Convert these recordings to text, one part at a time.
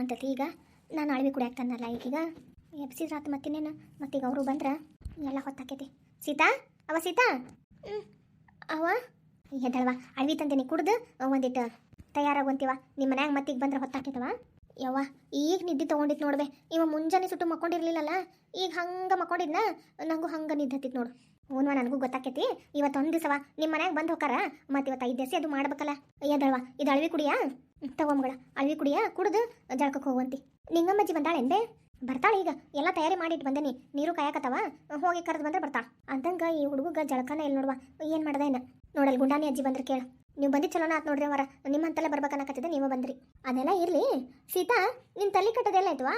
ಕಾಣ್ತೈತಿ ಈಗ ನಾನು ಅಳವಿ ಆಗ್ತಾನಲ್ಲ ಈಗೀಗ ಎಬ್ಸಿದ್ರಾತು ಮತ್ತಿನ್ನೇನು ಮತ್ತೀಗ ಅವರು ಬಂದ್ರೆ ಎಲ್ಲ ಹೊತ್ತಾಕೈತಿ. ಸೀತಾ? ಅವ ಸೀತಾ? ಹ್ಞೂ ಅವ? ಎದ್ದಳವ ಅಳವಿ ತಂದೇನಿ ಕುಡ್ದು ಒಂದಿಟ್ಟು ತಯಾರಾಗೊಂತೀವ ನಿಮ್ಮ ಮನ್ಯಾಗ ಮತ್ತೀಗ ಬಂದ್ರೆ ಹೊತ್ತಾಕೈತವ ಯವ್ವ, ಈಗ ನಿದ್ದೆ ತೊಗೊಂಡಿತ್ತು ನೋಡ್ಬೆ. ಇವ ಮುಂಜಾನೆ ಸುಟ್ಟು ಮಕ್ಕೊಂಡಿರ್ಲಿಲ್ಲಲ್ಲ. ಈಗ ಹಂಗೆ ಮಕ್ಕೊಂಡಿದ್ನ, ನಂಗೂ ಹಂಗೆ ನಿದ್ದೆ ನೋಡು. ಹ್ಞೂ ನನಗೂ ಗೊತ್ತಾಕೈತಿ. ಇವತ್ತೊಂದು ದಿವಸವ ನಿಮ್ಮ ಮನ್ಯಾಗ ಬಂದು ಹೋಕಾರ ಮತ್ತೆ ಇವತ್ತು ಐದು ದಿವಸ ಅದು ಮಾಡ್ಬೇಕಲ್ಲ. ಎದ್ದಳವ ಇದು ಅಳವಿ ಕುಡಿಯಾ? ತಗೋ ಮಗಳ, ಅಳವಿ ಕುಡಿಯ? ಕುಡಿದು ಜಳಕಕ್ಕೆ ಹೋಗುವಂತಿ. ನಿಂಗಮ್ಮಜ್ಜಿ ಬಂದಾಳೆಂದೆ ಬರ್ತಾಳೆ ಈಗ. ಎಲ್ಲ ತಯಾರಿ ಮಾಡಿಟ್ಟು ಬಂದೇನಿ. ನೀರು ಕಾಯಕತ್ತವ? ಹೋಗಿ ಕರೆದು ಬಂದ್ರೆ ಬರ್ತಾಳ. ಅಂದಂಗ ಈ ಹುಡುಗ ಜಳಕನ ಇಲ್ಲಿ ನೋಡುವ, ಏನು ಮಾಡ್ದೆ ಏನು ನೋಡಲ್ ಗುಂಡಾನಿ ಅಜ್ಜಿ ಬಂದ್ರೆ ಕೇಳು. ನೀವು ಬಂದಿ ಚಲೋನ ಆತ್ ನೋಡ್ರಿ ಅವರ ನಿಮ್ಮಂತಲ್ಲೇ ಬರ್ಬೇಕನ್ನಕತ್ತಿದ್ದೆ, ನೀವು ಬಂದ್ರಿ. ಅದೆಲ್ಲ ಇರಲಿ. ಸೀತಾ ನಿನ್ನ ತಲೆ ಕಟ್ಟದೆಲ್ಲ ಆಯ್ತವಾ?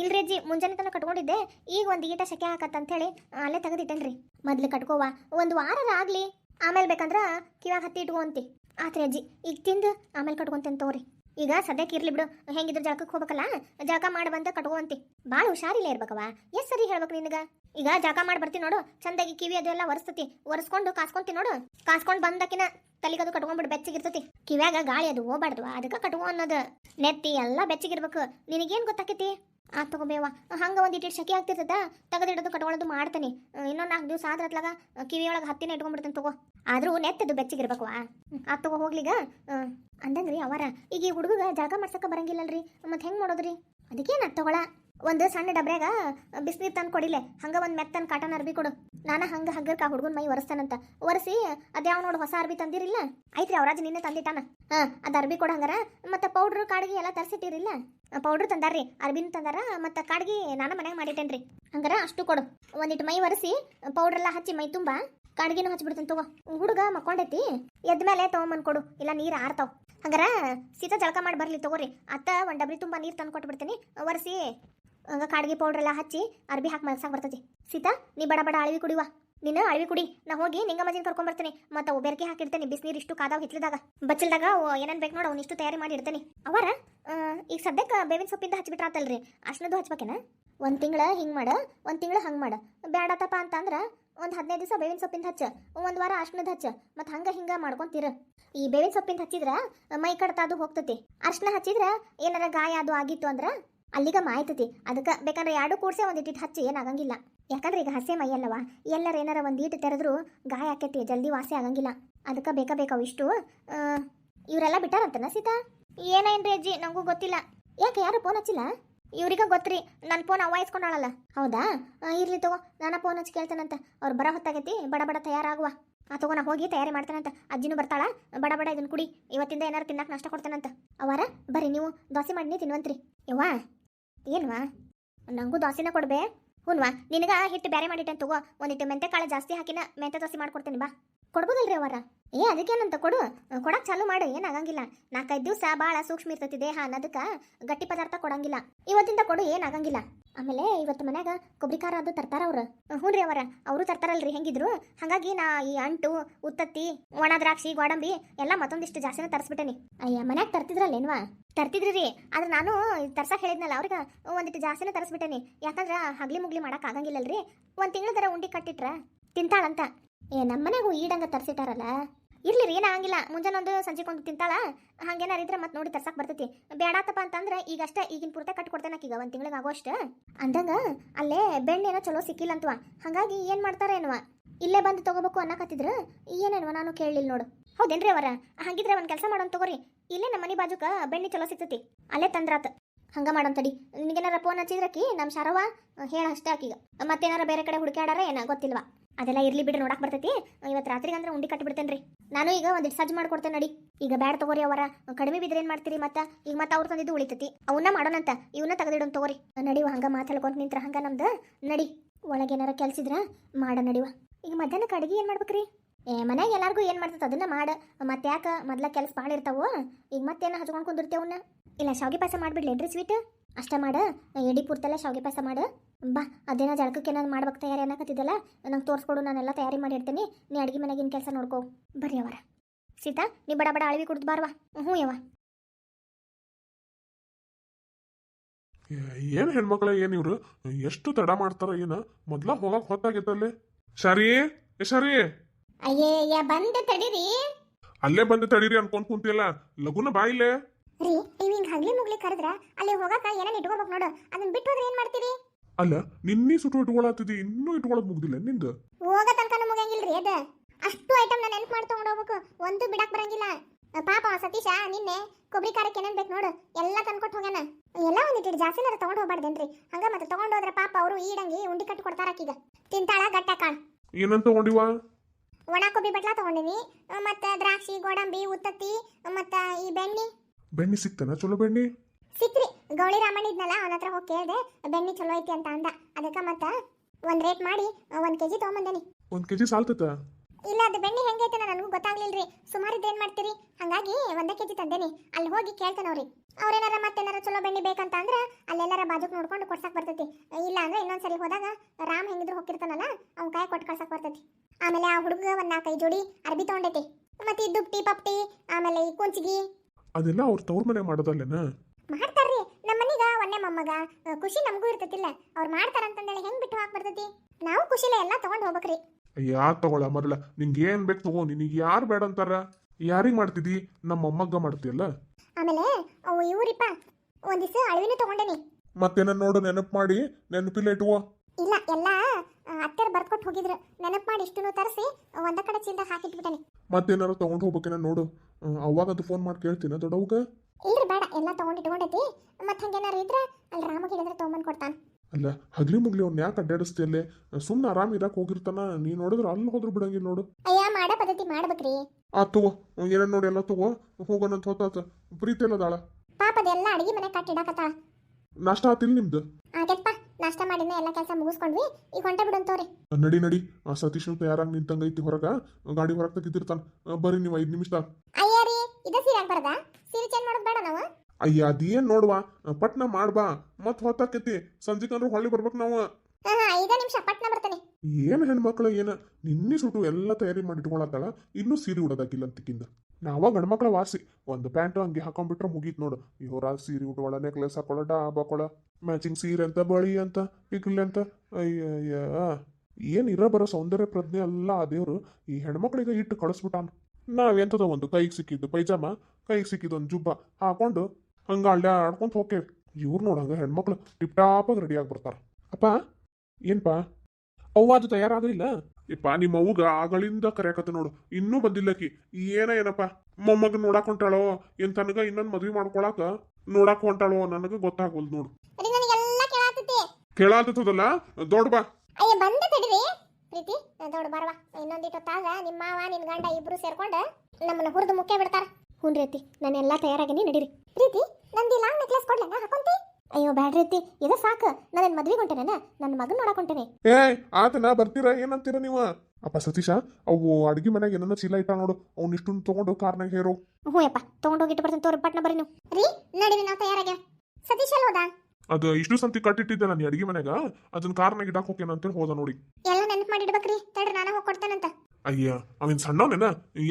ಇಲ್ರಿ ಅಜ್ಜಿ, ಮುಂಜಾನೆ ತನಕ ಕಟ್ಕೊಂಡಿದ್ದೆ. ಈಗ ಒಂದು ಈಟ ಶೆಕೆ ಹಾಕತ್ತ ಅಂತೇಳಿ ಅಲ್ಲೇ ತೆಗೆದಿಟ್ಟೇನ್ರಿ. ಮೊದ್ಲು ಕಟ್ಕೋವ. ಒಂದು ವಾರ ಆಗ್ಲಿ. ಆಮೇಲೆ ಬೇಕಂದ್ರ ಕಿವಾಗ ಹತ್ತಿ ಇಟ್ಕೊಂತಿ. ಆತ್ರಿ ಅಜ್ಜಿ, ಈಗ ತಿಂದು ಆಮೇಲೆ ಕಟ್ಕೊಂತೇನೆ ತಗೋರಿ. ಈಗ ಸದ್ಯಕ್ಕೆ ಇರ್ಲಿ ಬಿಡು. ಹೆಂಗಿದ್ರು ಜಳಕಕ್ಕೆ ಹೋಗ್ಬೇಕಲ್ಲ? ಜಳಕ ಮಾಡಿ ಬಂದ ಕಟ್ಕೊಂತಿ. ಭಾಳ ಹುಷಾರಿಲ್ಲ ಇರ್ಬೇಕವ ಎಸ್ ಸರಿ ಹೇಳ್ಬೇಕು ನಿನಗ? ಈಗ ಜಳಕ ಮಾಡಿ ಬರ್ತೀನಿ ನೋಡು. ಚಂದಾಗಿ ಕಿವಿ ಅದೆಲ್ಲ ಒರೆಸ್ತತಿ. ಒರೆಸ್ಕೊಂಡು ಕಾಸ್ಕೊಂತಿ ನೋಡು. ಕಾಸ್ಕೊಂಡು ಬಂದಕಿನ ತಲೆಗದು ಕಟ್ಕೊಂಡ್ಬಿಟ್ಟು ಬೆಚ್ಚಗಿರ್ತತಿ ಕಿವ್ಯಾಗ ಗಾಳಿ ಅದು ಹೋಗ್ಬಾರ್ದು. ಅದಕ್ಕೆ ಕಟ್ಕೊ ಅನ್ನೋದು. ನೆತ್ತಿ ಎಲ್ಲ ಬೆಚ್ಚಗಿರ್ಬೇಕು ನಿನಗೇನು ಗೊತ್ತಾಕೈತಿ? ಆ ತಗೋಬೇವ ಹಂಗ ಒಂದ್ ಇಟ್ಟಿಟ್ಟು ಶಕಿ ಆಗ್ತಿರ್ತದ, ತೆಗೆದಿಡೋದು ಕಟ್ಕೊಳ್ಳೋದು ಮಾಡ್ತಾನೆ. ಇನ್ನೊಂದು ನಾಲ್ಕು ದಿವಸ ಆದ್ರ ಅತ್ಲಾಗ ಕಿವಿಯೊಳಗೆ ಹತ್ತಿನ ಇಟ್ಕೊಂಡ್ಬಿಡ್ತಾನೆ ತಗೋ. ಆದ್ರೂ ನೆತ್ತದು ಬೆಚ್ಚಗಿರ್ಬೇಕು ಆ ತಗೋ ಹೋಗ್ಲಿಗ ಅಂದಂದ್ರಿ ಅವರ ಈಗ ಈ ಹುಡುಗ ಜಾಗ ಮಾಡ್ಸಕ ಬರಂಗಿಲ್ಲಲ್ರಿ, ಮತ್ತೆ ಹೆಂಗ್ ಮಾಡೋದ್ರಿ? ಅದಕ್ಕೇನ ತಗೊಳ? ಒಂದು ಸಣ್ಣ ಡಬ್ರ್ಯಾಗ ಬಿಸಿನೀರು ತಂದು ಕೊಡಿಲೆ. ಹಂಗ ಒಂದು ಮೆತ್ತನ್ ಕಾಟನ್ ಅರ್ಬಿ ಕೊಡು. ನಾನು ಹಂಗ ಹಗ್ಗರ್ಕ ಹುಡುಗನ ಮೈ ಒರೆಸ್ತಾನಂತ. ಒರೆಸಿ ಅದ್ಯಾವ ನೋಡು ಹೊಸ ಅರ್ಬಿ ತಂದಿರಿಲ್ಲ? ಐತ್ರಿ ಅವರಾಜ್ ನಿನ್ನೆ ತಂದಿಟ್ಟಾನ. ಹಾಂ, ಅದು ಅರ್ಬಿ ಕೊಡು ಹಂಗಾರ. ಮತ್ತೆ ಪೌಡ್ರು ಕಾಡಿಗೆ ಎಲ್ಲ ತರಿಸಿಟ್ಟಿರಿಲ್ಲ. ಪೌಡ್ರ್ ತಂದಾರ್ರಿ. ಅರ್ಬಿನ ತಂದಾರ. ಮತ್ತೆ ಕಾಡಿಗೆ ನಾನು ಮನ್ಯಾಗ ಮಾಡಿಟ್ಟೇನ್ರಿ. ಹಂಗಾರ ಅಷ್ಟು ಕೊಡು. ಒಂದಿಟ್ಟು ಮೈ ಒರೆಸಿ ಪೌಡ್ರ್ ಎಲ್ಲ ಹಚ್ಚಿ ಮೈ ತುಂಬ. ಕಾಡ್ಗಿನೂ ಹಚ್ಬಿಡ್ತೀನಿ ತಗೋ. ಹುಡುಗ ಮಕ್ಕೊಂಡೈತಿ. ಎದ್ದ ಮೇಲೆ ತೊಗೊಂಬಂದು ಕೊಡು. ಇಲ್ಲ ನೀರು ಆರ್ತಾವ್. ಹಂಗಾರ ಸೀತಾ ಜಳಕ ಮಾಡಿ ಬರಲಿ ತಗೋರಿ. ಅತ್ತ ಒಂದು ಡಬ್ರಿ ತುಂಬ ನೀರು ತಂದು ಕೊಟ್ಬಿಡ್ತೀನಿ. ಒರೆಸಿ ಹಂಗ ಕಾಡ್ಗಿ ಪೌಡ್ರ್ ಎಲ್ಲ ಹಚ್ಚಿ ಅರ್ಬಿ ಹಾಕಿ ಮಲ್ಸಾಕ್ ಬರ್ತೈತಿ. ಸೀತಾ, ನೀ ಬಡ ಬಡ ಅಳವಿ ಕುಡಿವಾ ನಿನ್ನ ಅಳವಿ ಕುಡಿ. ನಾ ಹೋಗಿ ನಿಂಗ ಮಜಿನ ಕರ್ಕೊಂಡ್ ಬರ್ತೀನಿ. ಮತ್ತೆ ಬೆರಕೆ ಹಾಕಿರ್ತೇನೆ ಬಿಸಿನೀರು ಇಷ್ಟು ಕಾದಾವ್ ಹಿತ್ಲದಾಗ. ಬಚ್ಚಲ್ದಾಗ ಏನೇನ್ ಬೇಕು ನೋಡಿ ಅವನಿಷ್ಟು ತಯಾರಿ ಮಾಡಿ ಇಡ್ತೇನೆ. ಅವರ ಈಗ ಸದ್ಯಕ್ಕೆ ಬೇವಿನ ಸೊಪ್ಪಿಂದ ಹಚ್ಬಿಟ್ರ ಆತಲ್ರಿ ಅಷ್ಟನದು ಹಚ್ಬೇಕೇನ? ಒಂದ್ ತಿಂಗಳ ಹಿಂಗ್ ಮಾಡ, ಒಂದ್ ತಿಂಗಳ ಹಂಗ್ ಮಾಡ. ಬ್ಯಾಡತಪ್ಪ ಅಂತಂದ್ರೆ ಒಂದ್ ಹದಿನೈದು ದಿವಸ ಬೇವಿನ ಸೊಪ್ಪಿಂದ ಹಚ್ಚ. ಒಂದ್ ವಾರ ಅರ್ಶನದ ಹಚ್ಚ. ಮತ್ ಹಂಗ ಹಿಂಗ ಮಾಡ್ಕೊಂತೀರ. ಈ ಬೇವಿನ ಸೊಪ್ಪಿಂದ ಹಚ್ಚಿದ್ರ ಮೈ ಕಡತ ಅದು ಹೋಗ್ತತಿ. ಅರ್ಶನ ಹಚ್ಚಿದ್ರ ಏನಾರ ಗಾಯ ಅದು ಆಗಿತ್ತು ಅಂದ್ರ ಅಲ್ಲಿಗ ಮಾಯ್ತತಿ. ಅದಕ್ಕೆ ಬೇಕಂದ್ರೆ ಎರಡು ಕೂಡ್ಸೆ ಒಂದ್ ಇಟ್ಟಿಟ್ಟು ಹಚ್ಚಿ ಏನಾಗಂಗಿಲ್ಲ. ಯಾಕಂದ್ರೆ ಈಗ ಹಸೆ ಮೈ ಅಲ್ಲವ ಎಲ್ಲರ ಏನಾರ ಒಂದ್ ಈಟ್ ತೆರೆದ್ರು ಗಾಯ ಆಕೈತಿ, ಜಲ್ದಿ ವಾಸಿ ಆಗಂಗಿಲ್ಲ. ಅದಕ್ಕೆ ಬೇಕಾ ಬೇಕಾವು ಇಷ್ಟು? ಇವರೆಲ್ಲ ಬಿಟ್ಟಾರಂತನ ಸೀತಾ? ಏನೇನ್ರಿ ಅಜ್ಜಿ? ನಂಗೂ ಗೊತ್ತಿಲ್ಲ. ಯಾಕೆ ಯಾರು ಫೋನ್ ಹಚ್ಚಿಲ್ಲ? ಇವ್ರಿಗೆ ಗೊತ್ತ್ರಿ. ನನ್ನ ಫೋನ್ ಅವ್ವ ಇಸ್ಕೊಂಡಾಳಲ್ಲ ಹೌದಾ? ಇರ್ಲಿ ತಗೋ. ನಾನು ಫೋನ್ ಹಚ್ಚಿ ಕೇಳ್ತಾನಂತ. ಅವ್ರು ಬರ ಹೊತ್ತಾಗೈತಿ, ಬಡ ಬಡ ತಯಾರಾಗುವ. ಆ, ತಗೋ ನಾ ಹೋಗಿ ತಯಾರಿ ಮಾಡ್ತಾನಂತ. ಅಜ್ಜಿನೂ ಬರ್ತಾಳ. ಬಡ ಬಡ ಇದನ್ನ ಕುಡಿ. ಇವತ್ತಿಂದ ಏನಾರು ತಿನ್ನಕ್ಕೆ ನಷ್ಟ ಕೊಡ್ತಾನಂತ. ಅವರ ಬರ್ರಿ ನೀವು. ದೋಸೆ ಮಾಡಿ ತಿನ್ವಂತ್ರಿ. ಯವ್ವಾ? ಏನ್ವಾ? ನಂಗೂ ದೋಸೆನ ಕೊಡ್ಬೇ? ಹುನ್ವಾ, ನಿನಗ ಹಿಟ್ಟು ಬೇರೆ ಮಾಡಿಟ್ಟೆ ತಗೋ. ಒಂದಿಟ್ಟು ಮೆಂತೆ ಕಾಳು ಜಾಸ್ತಿ ಹಾಕಿನ ಮೆಂತೆ ದೋಸೆ ಮಾಡ್ಕೊಡ್ತೀನಿ ಬಾ. ಕೊಡ್ಬೋದಲ್ರಿ ಅವರ ಏ, ಅದಕ್ಕೇನಂತ ಕೊಡು. ಕೊಡಕ್ ಚಾಲು ಮಾಡು. ಏನಾಗಂಗಿಲ್ಲ ನಾಲ್ಕೈದು ದಿವಸ ಭಾಳ ಸೂಕ್ಷ್ಮ ಇರ್ತೈತಿ ದೇಹ ಅನ್ನೋದಕ್ಕೆ ಗಟ್ಟಿ ಪದಾರ್ಥ ಕೊಡಂಗಿಲ್ಲ. ಇವತ್ತಿಂದ ಕೊಡು ಏನಾಗಂಗಿಲ್ಲ ಆಮೇಲೆ ಇವತ್ತು ಮನ್ಯಾಗ ಕೊಬ್ಬರಿ ಖಾರ ಅದು ತರ್ತಾರ ಅವ್ರು. ಹ್ಞೂ ರೀ ಅವರ ಅವರು ತರ್ತಾರಲ್ರಿ, ಹೆಂಗಿದ್ರು. ಹಾಗಾಗಿ ನಾ ಈ ಅಂಟು, ಉತ್ತತ್ತಿ, ಒಣ ದ್ರಾಕ್ಷಿ, ಗೋಡಂಬಿ ಎಲ್ಲ ಮತ್ತೊಂದಿಷ್ಟು ಜಾಸ್ತಿನ ತರಿಸ್ಬಿಟ್ಟೇನಿ. ಅಯ್ಯ, ಮನ್ಯಾಗ ತರ್ತಿದ್ರಲ್ಲೇನ್ವಾ? ತರ್ತಿದ್ರಿ ರೀ ಆದ್ರೆ ನಾನು ತರ್ಸಕ್ಕೆ ಹೇಳಿದ್ನಲ್ಲ ಅವ್ರಿಗೆ ಒಂದಿಟ್ಟು ಜಾಸ್ತಿನ ತರಿಸ್ಬಿಟ್ಟೇನಿ. ಯಾಕಂದ್ರೆ ಹಗ್ಲಿ ಮುಗ್ಲಿ ಮಾಡೋಕ್ಕಾಗಂಗಿಲ್ಲಲ್ರಿ ಒಂದ್ ತಿಂಗಳ ಥರ ಉಂಡಿ ಕಟ್ಟಿಟ್ರ, ತಿಂತಾಳಂತ. ಏ ನಮ್ಮನೆಗೂ ಈಡಂಗ ತರ್ಸಿಟ್ಟಾರಲ್ಲ? ಇರ್ಲಿ ರೀ ಏನಾಗಿಲ್ಲ ಮುಂಜಾನೆ ಒಂದು ಸಂಜೆ ಒಂದು ತಿಂತಾಳ. ಹಂಗೇನಾರ ಇದ್ರೆ ಮತ್ತೆ ನೋಡಿ ತರ್ಸಕ್ ಬರ್ತೈತಿ. ಬೇಡಾತಪ್ಪ ಅಂತಂದ್ರೆ ಈಗಷ್ಟೇ ಈಗಿನ ಪೂರ್ತಿ ಕಟ್ಕೊಡ್ತೇನೆ ಈಗ ಒಂದು ತಿಂಗಳಿಗೆ ಆಗೋಷ್ಟ ಅಂದಂಗ ಅಲ್ಲೇ ಬೆಣ್ಣೆ ಏನೋ ಚಲೋ ಸಿಕ್ಕಿಲ್ಲ ಅಂತವ ಹಂಗಾಗಿ ಏನು ಮಾಡ್ತಾರ ಏನವ ಇಲ್ಲೇ ಬಂದು ತಗೋಬೇಕು ಅನ್ನಕತ್ತಿದ್ರು ಏನೇನವ ನಾನು ಕೇಳಲಿಲ್ಲ ನೋಡು. ಹೌದೇನ್ರಿ ಅವರ ಹಂಗಿದ್ರೆ ಒಂದು ಕೆಲಸ ಮಾಡೋಣ ತಗೋರಿ. ಇಲ್ಲೇ ನಮ್ಮ ಮನೆ ಬಾಜುಕ ಬೆಣ್ಣೆ ಚಲೋ ಸಿಗ್ತೈತಿ ಅಲ್ಲೇ ತಂದ್ರಾತ. ಹಂಗ ಮಾಡೋಣ ತಡಿ. ನಿನಗೇನಾರ ಫೋನ್ ಹಚ್ಚಿದ್ರಕಿ ನಮ್ಮ ಶರವ ಹೇಳ ಅಷ್ಟೇ ಆಕೀಗ. ಮತ್ತೇನಾರ ಬೇರೆ ಕಡೆ ಹುಡುಕಾಡಾರ ಏನ ಗೊತ್ತಿಲ್ವಾ? ಅದೆಲ್ಲ ಇರ್ಲಿ ಬಿಡ್ರಿ, ನೋಡಕ್ ಬರ್ತೈತಿ. ಇವತ್ತು ರಾತ್ರಿಗೆ ಅಂದ್ರೆ ಉಂಡಿ ಕಟ್ಟಿಬಿಡ್ತೇನ್ರಿ ನಾನು ಈಗ ಒಂದಿಷ್ಟು ಸಜ್ಜು ಮಾಡ್ಕೊಡ್ತೇನೆ ನಡಿ. ಈಗ ಬ್ಯಾಡ ತಗೋರಿ ಅವರ ಕಡಿಮೆ ಬಿದ್ರೆ ಏನು ಮಾಡ್ತೀರಿ ಮತ್ತ? ಈಗ ಮತ್ತೆ ಅವ್ರು ತಂದಿದ್ದು ಉಳಿತೈತಿ. ಅವನ್ನ ಮಾಡೋಣಂತ. ಇವನ್ನ ತೆಗೆದಿಡೋಣ ತಗೋರಿ. ನಡಿವ, ಹಂಗೆ ಮಾತಾಡ್ಕೊಂಡು ನಿಂತ್ರ. ಹಂಗೆ ನಮ್ದು. ನಡಿ. ಒಳಗೇನಾರ ಕೆಲ್ಸಿದ್ರ ಮಾಡ ನಡಿವ. ಈಗ ಮಧ್ಯಾಹ್ನಕ್ಕೆ ಏನು ಏನ್ ಮಾಡ್ಬೇಕ್ರಿ? ಏ, ಮನ್ಯಾಗ ಎಲ್ಲಾರ್ಗೂ ಏನು ಮಾಡ್ತೈತೆ ಅದನ್ನ ಮಾಡ. ಮತ್ತೆ ಯಾಕ ಮೊದ್ಲ ಕೆಲ್ಸ ಭಾಳ ಇರ್ತಾವು? ಈಗ ಮತ್ತೇನು ಹಚ್ಕೊಂಡ್ ಕುಂದಿರ್ತೇವನ್ನ ಇಲ್ಲ, ಶಾವಿಗೆ ಪಾಯಸ ಮಾಡ್ಬಿಡ್ಲೇನ್ರಿ ಸ್ವೀಟ್ ಅಷ್ಟ ಮಾಡ. ಎಡಿ ಪೂರ್ತಲ್ಲ ಶಾವಿಗೆ ಪಾಯಸ ಮಾಡು. ಬಾ ಅದೇನೋ ಜಳಕಕ್ಕೆ ಏನಾದ್ರು ಮಾಡ್ಬೇಕು ತಯಾರಿ ಅನ್ನಕತ್ತಿದ್ದಲ್ಲ ನಂಗೆ ತೋರಿಸ್ಕೊಡು ನಾನೆಲ್ಲ ತಯಾರಿ ಮಾಡಿ ಇಡ್ತೀನಿ. ನೀ ಅಡುಗೆ ಮನೆಗಿನ ಕೆಲಸ ನೋಡ್ಕೋ. ಬರ್ರಿ ಅವರ ಸೀತಾ ನೀ ಬಡ ಬಡ ಅಳವಿ ಕುಡ್ದು ಬಾರ್ವಾ. ಹ್ಞೂ ಯವ್ವ. ಏನ್ ಹೆಣ್ಮಕ್ಳ ಏನು ಇವ್ರು? ಎಷ್ಟು ತಡ ಮಾಡ್ತಾರ ಏನ? ಮೊದ್ಲ ಹೋಗಕ್ ಹೊತ್ತಾಗೈತಲ್ಲಿ ಸರಿ ಸರಿ ಶಾರಿ. ಅಯ್ಯೇ ಬಂದೆ ತಡೀರಿ. ಅಲ್ಲೇ ಬಂದು ತಡೀರಿ ಅನ್ಕೊಂಡ್ ಕುಂತಿಲ್ಲ ಲಗುನ ಬಾಯಿಲೆ. ರೀ ಹಗ್ಲಿ ಮುಗ್ಲಿ ಕರೆದ್ರ ಅಲ್ಲಿ ಹೋಗಾಕ ಏನೇನ್ ಇಟ್ಕೋಬೇಕು ನೋಡು. ಅದನ್ನ ಬಿಟ್ಟು ಹೋದ್ರೆ ಏನ್ ಮಾಡ್ತೀರಿ? ಅಲ್ಲ ನಿನ್ನೆ ಸುಟ್ಟು ಇಟ್ಕೊಳತ್ತಿದಿ ಇನ್ನೂ ಇಟ್ಕೊಳಕ್ ಮುಗ್ದಿಲ್ಲ ನಿಂದ? ಹೋಗ ತನಕ ಮುಗಿಯಂಗಿಲ್ರಿ ಅದ ಅಷ್ಟು ಐಟಮ್ ನಾನು ನೆನ್ಪು ಮಾಡಿ ತಗೊಂಡ್ ಹೋಗ್ಬೇಕು. ಒಂದು ಬಿಡಕ್ ಬರಂಗಿಲ್ಲ. ಪಾಪ ಸತೀಶ ನಿನ್ನೆ ಕೊಬ್ಬರಿ ಖಾರಕ್ಕೆ ಏನೇನ್ ಬೇಕು ನೋಡು. ಎಲ್ಲ ತಂದ್ಕೊಟ್ಟು ಹೋಗ್ಯಾನ. ಎಲ್ಲ ಒಂದಿಟ್ಟು ಜಾಸ್ತಿನಾರ ತಗೊಂಡ್ ಹೋಗ್ಬಾರ್ದೇನ್ರಿ. ಹಂಗ ಮತ್ತೆ ತಗೊಂಡ್ ಹೋದ್ರೆ ಪಾಪ ಅವರು ಈಡಂಗಿ ಉಂಡಿ ಕಟ್ಟಿ ಕೊಡ್ತಾರ ಈಗ ತಿಂತಾಳ ಗಟ್ಟ ಕಾಳು ಏನಂತ ತಗೊಂಡಿವ? ಒಣ ಕೊಬ್ಬರಿ ಬಟ್ಲಾ ತಗೊಂಡಿನಿ. ಮತ್ತ ದ್ರಾಕ್ಷಿ ಗೋಡಂಬಿ ಉತ್ತತ್ತಿ ಮತ್ತ ಈ ಬೆಣ್ಣಿ. ಬೆಣ್ಣೆ ಸಿಕ್ತನ? ಚಲೋ ಬೆಣ್ಣೆ? ಸಿಕ್ರಿ ಗೌಳಿ ರಾಮಣ್ಣ ಇದ್ನಲ್ಲ ಅವನ ಹತ್ರ ಹೋಗಿ ಕೇಳ್ದೆ ಬೆಣ್ಣಿ ಚಲೋ ಐತಿ ಅಂತ ಅಂದ. ಅದಕ್ಕ ಮತ್ತ ಒಂದ್ ರೇಟ್ ಮಾಡಿ ಒಂದ್ ಕೆಜಿ ತಗೊಂಬಂದೇನಿ. ಒಂದ್ ಕೆಜಿ ಸಾಲ್ತತ? ಇಲ್ಲ ಅದು ಬೆಣ್ಣೆ ಹೆಂಗೈತೆ ನನಗೂ ಗೊತ್ತಾಗ್ಲಿಲ್ರಿ. ಸುಮಾರು ಏನ್ ಮಾಡ್ತೀರಿ? ಹಂಗಾಗಿ ಒಂದೇ ಕೆಜಿ ತಂದೇನಿ. ಅಲ್ಲಿ ಹೋಗಿ ಕೇಳ್ತಾನವ್ರಿ ಅವ್ರೇನಾರ ಮತ್ತೇನಾರ ಚಲೋ ಬೆಣ್ಣೆ ಬೇಕಂತ ಅಂದ್ರೆ ಅಲ್ಲೆಲ್ಲಾರ ಬಾಜುಕ್ ನೋಡ್ಕೊಂಡು ಕೊಡ್ಸಕ್ ಬರ್ತೈತಿ. ಇಲ್ಲ ಅಂದ್ರೆ ಇನ್ನೊಂದ್ಸರಿ ಹೋದಾಗ ರಾಮ್ ಹೆಂಗಿದ್ರು ಹೋಗಿರ್ತಾನಲ್ಲ ಅವ್ನ ಕೈ ಕೊಟ್ಟು ಕಳ್ಸಕ್ ಬರ್ತೈತಿ. ಆಮೇಲೆ ಆ ಹುಡುಗ ಒಂದ್ ನಾಲ್ಕೈದು ಜೋಡಿ ಅರ್ಬಿ ತಗೊಂಡೈತಿ. ಮತ್ತೆ ದುಪ್ಟಿ ಪಪ್ಟಿ ಆಮೇಲೆ ಈ ಕುಂಚಿಗಿ ಅದೆಲ್ಲ ಅವ್ರ ತವ್ರ ಮನೆ ಮಾಡೋದಲ್ಲೇನ? ಮಾಡ್ತಾರ್ರಿ. ನಮ್ಮ ಮನೀಗ ಒನ್ನೆ ಮೊಮ್ಮಗ. ಖುಷಿ ನಮಗೂ ಇರ್ತತಿಲ್ಲ. ಅವ್ರು ಮಾಡ್ತಾರಂತಂದೇಳಿ ಹೆಂಗ್ ಬಿಟ್ಟು ಹಾಕ್ ಬರ್ತೈತಿ? ನಾವು ಖುಷಿಲೇ ಎಲ್ಲ ತಗೊಂಡ್ ಹೋಗ್ಬೇಕ್ರಿ. ಯಾ ತಗೊಳ ಮರಲ ನಿಂಗೆ ಏನ್ ಬೇಕು ತಗೋ ನಿನಗೆ ಯಾರು ಬೇಡ ಅಂತಾರ? ಯಾರಿಗೆ ಮಾಡ್ತಿದಿ? ನಮ್ಮ ಅಮ್ಮಗ್ಗ ಮಾಡ್ತೀಯಲ್ಲ? ಆಮೇಲೆ ಅವು ಇವ್ರಿಪ್ಪ ಒಂದಿವ್ಸ ತಗೊಂಡೆನಿ ತಗೊಂಡೇನಿ. ಮತ್ತೇನ ನೋಡು ನೆನಪು ಮಾಡಿ ನೆನಪಿಲ್ಲ ಇಟ್ಕೋ. ಇಲ್ಲ ಎಲ್ಲ ಅತ್ತೆರ್ ಬರ್ಕೊಟ್ಟು ಹೋಗಿದ್ರು. ನೆನಪು ಮಾಡಿ ಇಷ್ಟನ್ನು ತರಿಸಿ ಒಂದ ಕಡೆ ಚೀಲದಾಗ ಹಾಕಿಟ್ಬಿಟ್ಟೇನಿ. ಮತ್ತೇನಾರು ತಗೊಂಡು ಹೋಗ್ಬೇಕೇನ ನೋಡು. ಅವಾಗಂತೂ ಫೋನ್ ಮಾಡಿ ಕೇಳ್ತೀನ ದೊಡ್ಡವ್ಗ ಇಲ್ರಿ ಬೇಡ ಎಲ್ಲ ತಗೊಂಡು ಇಟ್ಕೊಂಡೈತಿ. ಮತ್ತೆ ಹಂಗೇನಾರು ಇದ್ರೆ ಅಲ್ಲಿ ರಾಮ ಹೇಳಿದ್ರೆ ತೊಗೊಂಬಂದು ಕೊಡ್ತಾನೆ. ಅಲ್ಲ ಹಗ್ಲಿ ಮುಗ್ಲಿ ಅವ್ನು ಯಾಕೆ ಅಡ್ಡಾಡಿಸ್ತಿಯಲ್ಲೇ? ಸುಮ್ಮನೆ ಆರಾಮ್ ಇದಕ್ಕೆ ಹೋಗಿರ್ತಾನ ನೀ ನೋಡಿದ್ರೆ ಅಲ್ಲಿ ಹೋದ್ರು ಬಿಡಂಗಿಲ್ಲ ನೋಡು. ಅಯ್ಯ ಮಾಡೋ ಪದ್ಧತಿ ಮಾಡ್ಬೇಕ್ರಿ. ಆ ತಗೋ ಏನ ನೋಡಿ ಎಲ್ಲ ತಗೋ ಹೋಗೋಣ ಅಂತ ಹೊತ್ತಾತ ಪ್ರೀತಿ ಎಲ್ಲದಾಳ ಪಾಪ ಅದೆಲ್ಲ ಅಡಿಗೆ ಮನೆ ಕಟ್ಟಿಡಕತ್ತಾಳ ನಾಷ್ಟ ಆತಿಲ್ ನಿಮ್ದು? ಆಗೈತಪ್ಪ ನಾಷ್ಟ ಮಾಡಿನ ಎಲ್ಲ ಕೆಲಸ ಮುಗಿಸ್ಕೊಂಡ್ವಿ. ಈಗ ಹೊಂಟ ಬಿಡಂತವ್ರಿ ನಡಿ ನಡಿ. ಆ ಸತೀಶ್ ತಯಾರಾಗಿ ನಿಂತಂಗೈತಿ ಹೊರಗ. ಗಾಡಿ ಹೊರಗೆ ತೆಗಿತಿರ್ತಾನ ಬರ್ರಿ ನೀವು ಐದು ನಿಮಿಷ ಅಯ್ಯ ಇದ ಸೀರೆ ಬರದ? ಸೀರೆ ಚೇಂಜ್ ಮಾಡೋದು ಬೇಡ ನಾವು? ಅಯ್ಯ ಅದೇನ್ ನೋಡ್ವಾ? ಪಟ್ನ ಮಾಡ್ಬಾ. ಮತ್ ಹೊತ್ತಾಕೈತಿ. ಸಂಜಿಕಂದ್ರ ಹೊಳ್ಳಿ ಬರ್ಬೇಕು ನಾವು. ಹಾ ಹಾ ಐದೇ ನಿಮಿಷ ಪಟ್ನ ಬರ್ತೇನೆ. ಏನ್ ಹೆಣ್ಮಕ್ಳು ಏನ? ನಿನ್ನೆ ಸುಟ್ಟು ಎಲ್ಲ ತಯಾರಿ ಮಾಡಿ ಇಟ್ಕೊಳತ್ತಾಳ ಇನ್ನೂ ಸೀರೆ ಉಡೋದಾಗಿಲ್ಲ ಅಂತಿಕ್ಕಿಂದ. ನಾವ ಗಂಡ್ಮಕ್ಳ ವಾಸಿ. ಒಂದು ಪ್ಯಾಂಟ್ ಅಂಗಿ ಹಾಕೊಂಡ್ಬಿಟ್ರೆ ಮುಗೀತ್ ನೋಡು. ಇವ್ರ ಸೀರೆ ಉಟ್ಕೊಳ ನೆಕ್ಲೆಸ್ ಹಾಕೊಳ ಡಾಬ್ ಹಾಕೊಳ ಮ್ಯಾಚಿಂಗ್ ಸೀರೆ ಅಂತ ಬಳಿ ಅಂತ ಪಿಕ್ಲಿ ಅಂತ. ಅಯ್ಯಯ್ಯ. ಏನ್ ಇರ ಬರೋ ಸೌಂದರ್ಯ ಪ್ರಜ್ಞೆ ಎಲ್ಲ ಆ ದೇವ್ರು. ಈ ಹೆಣ್ಮಕ್ಳಿಗೆ ಇಟ್ಟು ಕಳಿಸ್ಬಿಟ್ಟಾನ. ನಾವೆಂತದ ಒಂದು ಕೈಗೆ ಸಿಕ್ಕಿದ್ದು ಪೈಜಾಮ ಕೈಗೆ ಸಿಕ್ಕಿದ್ದು ಒಂದು ಜುಬ್ಬ ಹಾಕೊಂಡು ಹಂಗೆ ಅಲ್ಲಿ ಆಡ್ಕೊಂತ ಹೋಗ್ತೇವೆ ಇವ್ರು ನೋಡಂಗ ಹೆಣ್ಮಕ್ಳು ಟಿಪ್ ಟಾಪಾಗಿ ರೆಡಿ ಆಗಿ ಬರ್ತಾರ. ಅಪ್ಪ ಏನ್ಪಾ? ಅವ್ವ ಅದು ತಯಾರಾಗಲಿಲ್ಲ ಇಪ್ಪ ನಿಮ್ಮ ಅವ್ಗ ಆಗಳಿಂದ ಕರೆಯಕತ್ತ ನೋಡು. ಇನ್ನೂ ಬಂದಿಲ್ಲಕಿ. ಏನ ಏನಪ್ಪ? ಮೊಮ್ಮಗ ನೋಡಾಕ್ ಹೊಂಟಾಳೋ? ಏನ್ ತನಗ ಇನ್ನೊಂದ್ ಮದ್ವಿ ಮಾಡ್ಕೊಳಕ ನೋಡಾಕ್ ಹೊಂಟಾಳೋ? ನನಗ ಗೊತ್ತಾಗೋದು ನೋಡು. ಕೇಳಾತದಲ್ಲ ದೊಡ್ಡ ಬಾ. ಅಯ್ಯ ಬಂದ ತಡಿರಿ. ಪ್ರೀತಿ? ದೊಡ್ಡ ಬರವಾ ಇನ್ನೊಂದಿಟ್ಟು ತಾಗ ನಿಮ್ಮ ಮಾವ ನಿನ್ ಗಂಡ ಇಬ್ರು ಸೇರ್ಕೊಂಡು ನಮ್ಮನ್ನ ಹುರಿದು ಮುಖ್ಯ ಬಿಡ್ತಾರ. ಹ್ಞೂ ರೀತಿ ನಾನು ಎಲ್ಲ ತಯಾರಾಗಿನಿ ನಡೀರಿ. ಪ್ರೀತಿ ನಂದಿ ಲಾಂಗ್ ನೆಕ್ಲೆಸ್ ಕೊಡ್ಲೇನ? ಹಾಕೊಂತಿ? ಅಯ್ಯೋ ಬ್ಯಾಡ್ರಿ ಅತ್ತಿ ಇದು ಸಾಕು. ನಾನು ಮದ್ವೆಗೆ ಹೊಂಟೇನ ನನ್ನ ಮಗನ ನೋಡಕ್ ಹೊಂಟೇನೆ. ಏ ಆತನ ಬರ್ತೀರಾ? ಏನಂತೀರ ನೀವು? ಅಪ್ಪ ಸತೀಶ ಅವು ಅಡುಗೆ ಮನೆಗೆ ಏನನ್ನ ಚೀಲ ಇಟ್ಟ ನೋಡು. ಅವ್ನ ಇಷ್ಟು ತಗೊಂಡು ಕಾರ್ನಾಗ ಹೇರೋ. ಹ್ಞೂ ಯಪ್ಪ ತೊಗೊಂಡೋಗಿಟ್ಟು ಬರ್ತೀನಿ ತೋರಿ ಪಟ್ನ ಬರ್ರಿ ನೀವು. ರೀ ನಡೀರಿ ನಾವು ತಯಾರಾಗ್ಯ ಸತೀಶ್ ಅಲ್ಲೋದಾ ಹೋದ? ಅದು ಇಷ್ಟು ಸಂತಿ ಕಟ್ಟಿಟ್ಟಿದ್ದೆ ನಾನು ಅಡಿಗೆ ಮನೆಗ. ಅದನ್ನ ಕಾರ್ನಾಗ ಇಡಾಕ್ ಹೋಗ್ಯನ ಅಂತೇಳಿ ಹೋದ ನೋಡಿ. ಎಲ್ಲ ನೆನಪು ಮಾಡಿ ಇಡ್ಬೇಕ್ರಿ ತಡ್ರಿ ನಾನು ಹೋಗಿ ಕೊಡ್ತೇನಂತ. ಅಯ್ಯ ಅವನ್ ಸಣ್ಣವನೇನ?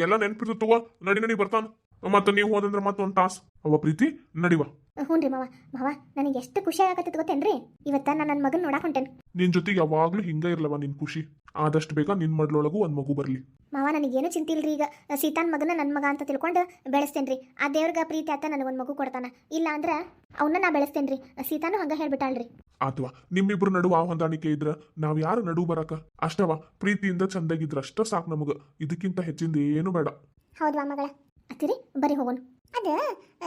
ಎಲ್ಲ ನೆನ್ಪಿರ್ತು ತಗೋ ನಡಿ ನಡಿ ಬರ್ತಾನ. ಮತ್ತ ನೀವು ಹೋದಂದ್ರೆ ಮತ್ತೊಂದು ತಾಸ್. ಅವ ಪ್ರೀತಿ ನಡಿವ ಹ್ಞೂ ರೀ ಮಾವ ಮಾವ ನನಗೆ ಎಷ್ಟು ಖುಷಿ ಆಗತ್ತೆ ಗೊತ್ತೇನ್ರಿ? ಇವತ್ತ ನಾನು ನನ್ನ ಮಗನ್ ನೋಡಾಕ್ ಹೊಂಟೇನೆ. ನಿನ್ ಜೊತೆಗೆ ಯಾವಾಗ್ಲೂ ಹಿಂಗ ಇರ್ಲವ ನಿನ್ ಖುಷಿ. ಆದಷ್ಟು ಬೇಗ ನಿನ್ನ ಮಡ್ಲೊಳಗೂ ಒಂದು ಮಗು ಬರಲಿ. ಮಾವ ನನಗೇನು ಚಿಂತೆ ಇಲ್ರಿ ಈಗ? ಸೀತಾನ್ ಮಗನ ನನ್ನ ಮಗ ಅಂತ ತಿಳ್ಕೊಂಡು ಬೆಳೆಸ್ತೇನ್ರಿ. ಆ ದೇವ್ರಿಗೆ ಪ್ರೀತಿ ಆತ ನನಗೊಂದು ಮಗು ಕೊಡ್ತಾನ. ಇಲ್ಲ ಅಂದ್ರೆ ಅವನ್ನ ನಾ ಬೆಳೆಸ್ತೇನ್ರಿ. ಸೀತಾನು ಹಂಗ ಹೇಳ್ಬಿಟ್ಟಾಳ್ರಿ. ಅಥವಾ ನಿಮ್ಮಿಬ್ರು ನಡುವ ಆ ಹೊಂದಾಣಿಕೆ ಇದ್ರ ನಾವ್ ಯಾರು ನಡುವು ಬರಕ? ಅಷ್ಟವ ಪ್ರೀತಿಯಿಂದ ಚಂದಾಗಿದ್ರ ಅಷ್ಟ ಸಾಕು ನಮಗ. ಇದಕ್ಕಿಂತ ಹೆಚ್ಚಿಂದ ಏನು ಬೇಡ. ಹೌದ್ವಾ ಮಗಳ. ಅತ್ತಿರಿ ಬರಿ ಹೋಗೋಣ. ಅದ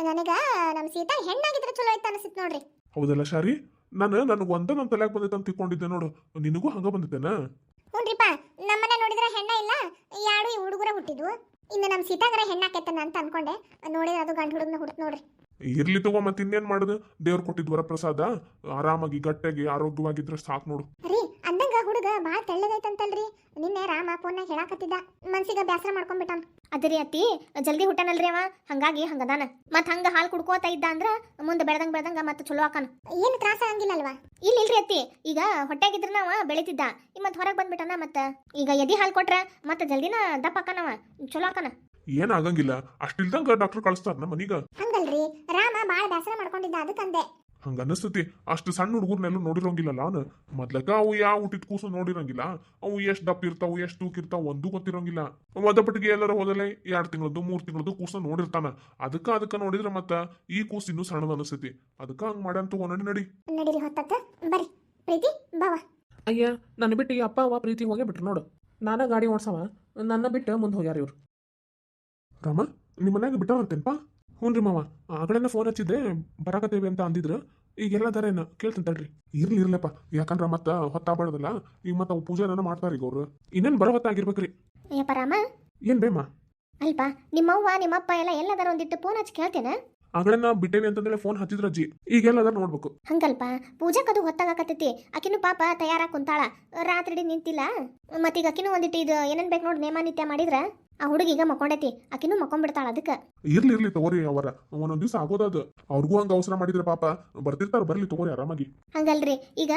ನನಗ ನಮ್ಮ ಸೀತಾ ಹೆಣ್ಣಾಗಿದ್ರೆ ಚಲೋ ಐತೆ ಅನಿಸಿತ್ ನೋಡ್ರಿ. ಹೌದಲ್ಲ ಶಾರಿ? ನಾನು ನನಗೆ ಒಂದ ನನ್ನ ತಲೆಯಾಗ ಬಂದೈತೆ ಅಂತ ತಿಳ್ಕೊಂಡಿದ್ದೆ ನೋಡು. ನಿನಗೂ ಹಂಗ ಬಂದೈತೆನಾ? ಹ್ಞೂನ್ರಿಪ್ಪ ನಮ್ಮನೆ ನೋಡಿದ್ರೆ ಹೆಣ್ಣ ಇಲ್ಲ ಯಾರು ಈ ಹುಡುಗರ ಹುಟ್ಟಿದ್ವು ಇನ್ನು ನಮ್ಮ ಸೀತಾಗರ ಹೆಣ್ಣಾಕೈತನ ಅಂತ ಅನ್ಕೊಂಡೆ. ನೋಡಿದ್ರೆ ಅದು ಗಂಡು ಹುಡುಗನ ಹುಡುಕ್ ನೋಡ್ರಿ. ಇರ್ಲಿ ತಗೋ ಮತ್ತೆ ಇನ್ನೇನ್ ಮಾಡುದು? ದೇವ್ರು ಕೊಟ್ಟಿದ್ ವರಪ್ರಸಾದ ಆರಾಮಾಗಿ ಗಟ್ಟಿಯಾಗಿ ಆರೋಗ್ಯವಾಗಿದ್ರೆ ಸಾಕು ನೋಡು. ಹುಡುಗ ಭಾಳ ತೆಳ್ಳಗೈತಂತಲ್ರಿ ನಿನ್ನೆ ರಾಮ ಫೋನ್ನಾಗ ಹೇಳಾಕತ್ತಿದ್ದ. ಮನ್ಸಿಗೆ ಬ್ಯಾಸರ ಮಾಡ್ಕೊಂಡ್ಬಿಟ್ಟಾನ ಅದ್ರಿ ಅತ್ತಿ ಜಲ್ದಿ ಹುಟ್ಟನಲ್ರಿ ಅವ. ಹಂಗಾಗಿ ಹಂಗದಾನ. ಮತ್ ಹಂಗ ಹಾಲು ಕುಡ್ಕೋತ ಇದ್ದ ಅಂದ್ರ ಮುಂದೆ ಬೆಳೆದಂಗ ಬೆಳೆದಂಗ ಮತ್ತೆ ಚಲೋ ಹಾಕನ ಏನು ತ್ರಾಸ ಆಗಂಗಿಲ್ಲ ಅಲ್ವಾ ಇಲ್ಲ ಇಲ್ರಿ ಅತ್ತಿ ಈಗ ಹೊಟ್ಟೆಗಿದ್ರ ಅವ ಬೆಳಿತಿದ್ದ. ಈ ಮತ್ ಹೊರಗೆ ಬಂದ್ಬಿಟ್ಟನ ಮತ್ತ. ಈಗ ಎದಿ ಹಾಲು ಕೊಟ್ರ ಮತ್ತೆ ಜಲ್ದಿನ ದಪ್ಪ ಹಾಕನವ ಚಲೋ ಹಾಕನ ಏನ್ ಆಗಂಗಿಲ್ಲ. ಅಷ್ಟಿಲ್ದಂಗ ಡಾಕ್ಟರ್ ಕಳಿಸ್ತಾರ ನಮ್ಮ ಮನೀಗ. ಹಂಗಲ್ರಿ ರಾಮ ಬಾಳ ಬ್ಯಾಸರ ಮಾಡ್ಕೊಂಡಿದ್ದ ಅದಕ್ಕಂದೆ ಹಂಗ ಅನಿಸ್ತತಿ. ಅಷ್ಟು ಸಣ್ಣ ಹುಡುಗರ್ನೆಲ್ಲ ನೋಡಿರೋಂಗಿಲ್ಲ ನಾನು ಮೊದ್ಲಕ ಅವು ಯಾವ ಊಟಿದ ಕೂಸು ನೋಡಿರಂಗಿಲ್ಲ. ಅವು ಎಷ್ಟು ದಪ್ಪ ಇರ್ತಾವು ಎಷ್ಟು ತೂಕ ಇರ್ತಾವ ಒಂದೂ ಗೊತ್ತಿರಂಗಿಲ್ಲ. ಒದಪಟ್ಟಿಗೆ ಎಲ್ಲರ ಹೋದಲೆ ಎರಡು ತಿಂಗಳದ್ದು ಮೂರು ತಿಂಗಳದ್ದು ಕೂಸ ನೋಡಿರ್ತಾನ. ಅದಕ್ಕ ಅದಕ್ಕ ನೋಡಿದ್ರೆ ಮತ್ತ ಈ ಕೂಸು ಇನ್ನೂ ಸಣ್ಣದ ಅನಿಸ್ತತಿ. ಅದಕ್ಕ ಹಂಗ ಮಾಡ್ಯಾನ ತಗೊಂಡಿ ನಡಿ ನಡಿ. ನಡೀರಿ ಹೊತ್ತತ್ತ. ಬರ್ರಿ. ಪ್ರೀತಿ ಬಾವ ಅಯ್ಯ ನನ್ನ ಬಿಟ್ಟು ಈ ಅಪ್ಪ ಅವ ಪ್ರೀತಿ ಹೋಗೇ ಬಿಟ್ರು ನೋಡು. ನಾನ ಗಾಡಿ ಓಡ್ಸವ. ನನ್ನ ಬಿಟ್ಟು ಮುಂದೆ ಹೋಗ್ಯಾರ ಇವ್ರು. ರಾಮ ನಿಮ್ಮ ಮನ್ಯಾಗ ಬಿಟ್ಟಾರಂತೇನ್ಪಾ ಹ್ಞೂ ರೀ ಮಾವ. ಆ ಕಡೆನ ಫೋನ್ ಹಚ್ಚಿದ್ದೆ ಬರಾಕತ್ತೇವೆ ಅಂತ ಅಂದಿದ್ರು. ಈಗ ಏನು ಕೇಳ್ತೀನಿ ತಡ್ರಿ. ಇರ್ಲಿ ಇರ್ಲಪ್ಪ. ಯಾಕಂದ್ರೆ ಮತ್ತೆ ಹೊತ್ತಾಗಬಾರ್ದಲ್ಲ. ಈಗ ಮತ್ತೆ ಅವು ಪೂಜೆನ ಮಾಡ್ತಾರೆ ಈಗ ಅವರು. ಇನ್ನೇನು ಬರೋ ಹೊತ್ತಾಗಿರ್ಬೇಕ್ರಿ ರಾಮ. ಏನು ಬೇಮ್ಮ? ಅಲ್ಪ ನಿಮ್ಮವ್ವ ನಿಮ್ಮಪ್ಪ ಎಲ್ಲ ಎಲ್ಲದರ ಒಂದಿಟ್ಟು ಫೋನ್ ಹಚ್ಚಿ ಕೇಳ್ತೇನೆ? ಆ ಬಿಟ್ಟೇನಿ ಅಂತಂದ್ರೆ ಅಂತಂದೇಳಿ ಫೋನ್ ಹಚ್ಚಿದ್ರ ಅಜ್ಜಿ. ಈಗ ಎಲ್ಲದಾರ ನೋಡ್ಬೇಕು. ಹಂಗಲ್ಪ ಪೂಜಾಕದು ಹೊತ್ತಾಗಾಕತ್ತೈತಿ. ಆಕಿನೂ ಪಾಪ ತಯಾರಾಗಿ ಕುಂತಾಳ. ರಾತ್ರಿ ನಿಂತಿಲ್ಲ. ಮತ್ತೀಗ ಆಕಿನೂ ಒಂದಿಟ್ಟು ಇದು ಏನೇನ್ ಬೇಕು ನೋಡಿ ನೇಮಾನಿತ್ಯ ಮಾಡಿದ್ರ. ಆ ಈಗ ಮಕ್ಕೊಂಡೈತಿ. ಆಕಿನೂ ಮಕ್ಕೊಂಡ್ಬಿಡ್ತಾಳ ಅದಕ್ಕೆ. ಇರ್ಲಿ ಇರ್ಲಿ ತಗೋರಿ ಅವರ. ಒಂದೊಂದ್ ದಿವಸ ಆಗೋದದು ಅವ್ರಿಗೂ ಹಂಗ ಅವಸರ ಮಾಡಿದ್ರೆ ಪಾಪ. ಬರ್ತಿರ್ತಾರ ಬರ್ಲಿ ತಗೋರಿ ಆರಾಮಾಗಿ. ಹಂಗಲ್ರಿ. ಈಗ